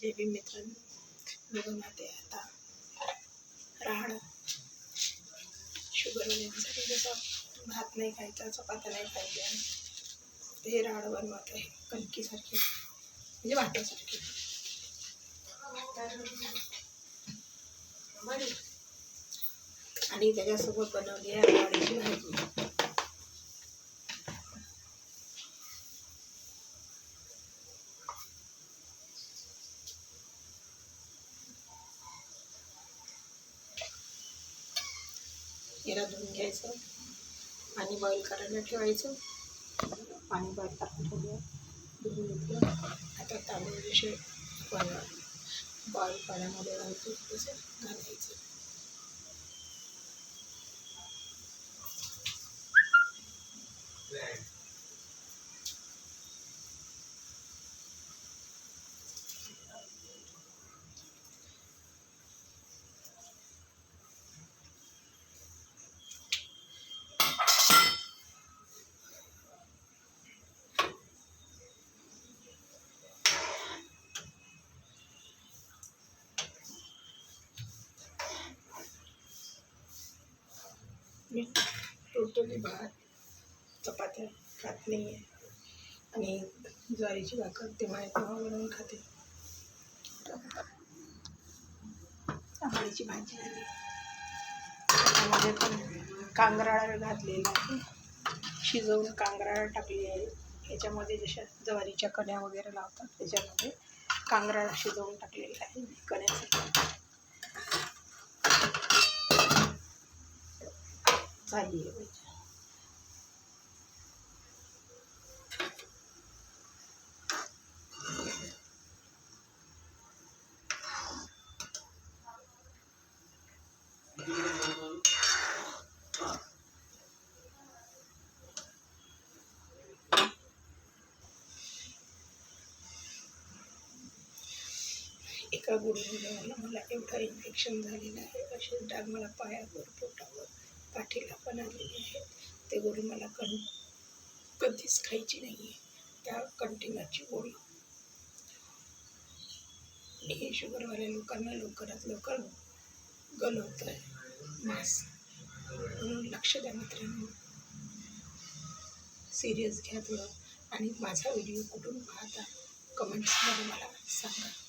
जे बी मित्रांनो मी बनवते आता राहाड शुगरवाल्यांसाठी जसं भात नाही खायचा चपात्या नाही खायच्या. ते हे राहाड बनवत आहे कणकीसारखी. म्हणजे वाट्यासारखी आणि त्याच्यासोबत बनवली आहे वाडीची भाजी. जिरा धुवून घ्यायचं. पाणी बॉईल करायला ठेवायचं. पाणी बॉईल टाकून ठेवलं. धुवून घेतलं. आता तांदूळ जसे बॉईल पाण्यामध्ये घालतो तसं घालायचं. मी टोटली भात चपात्या खात नाही आहे आणि ज्वारीची भाकर तेव्हा तेव्हा बनवून खाते. आंबाडीची भाजी. झाली त्यामध्ये पण कांगराळ घातलेला आहे. शिजवून कांगराळ टाकली आहे. याच्यामध्ये जशा ज्वारीच्या कण्या वगैरे लावतात त्याच्यामध्ये कांगराळ शिजवून टाकलेला आहे. कण्यासाठी झाली आहे भाजी एका गुडघ्याने मला एवढा इन्फेक्शन झालेला आहे. असे डाग मला पायावर पोटावर. ते गोळी मला कण कधीच खायची नाही आहे त्या कंटेनरची गोळी. मी हे शुगरवाल्या लोकांना लवकरात लवकर गलवतं आहे मास. म्हणून लक्ष द्या मित्रांनो. सिरियस घ्या थोडं आणि माझा व्हिडिओ कुठून पाहता कमेंट्समध्ये मला सांगा.